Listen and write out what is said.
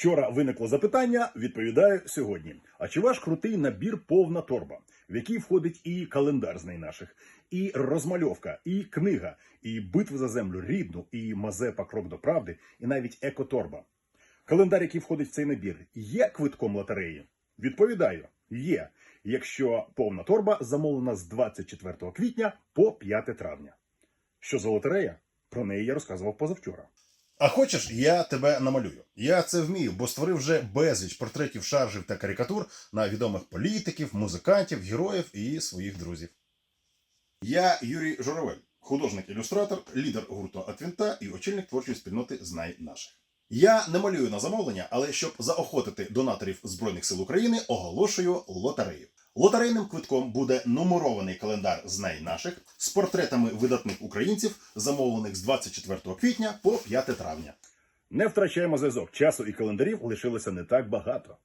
Вчора виникло запитання, відповідаю сьогодні. А чи ваш крутий набір повна торба, в який входить і календар з найнаших, і розмальовка, і книга, і битва за землю рідну, і Мазепа крок до правди, і навіть екоторба. Календар, який входить в цей набір, є квитком лотереї? Відповідаю, є. Якщо повна торба замовлена з 24 квітня по 5 травня. Що за лотерея? Про неї я розказував позавчора. А хочеш, я тебе намалюю. Я це вмію, бо створив вже безліч портретів, шаржів та карикатур на відомих політиків, музикантів, героїв і своїх друзів. Я Юрій Журавель, художник-ілюстратор, лідер гурту Атвінта і очільник творчої спільноти Знай наших. Я не малюю на замовлення, але щоб заохотити донаторів Збройних сил України, оголошую лотерею. Лотерейним квитком буде нумерований календар Знай наших з портретами видатних українців, замовлених з 24 квітня по 5 травня. Не втрачаємо зв'язок. Часу і календарів лишилося не так багато.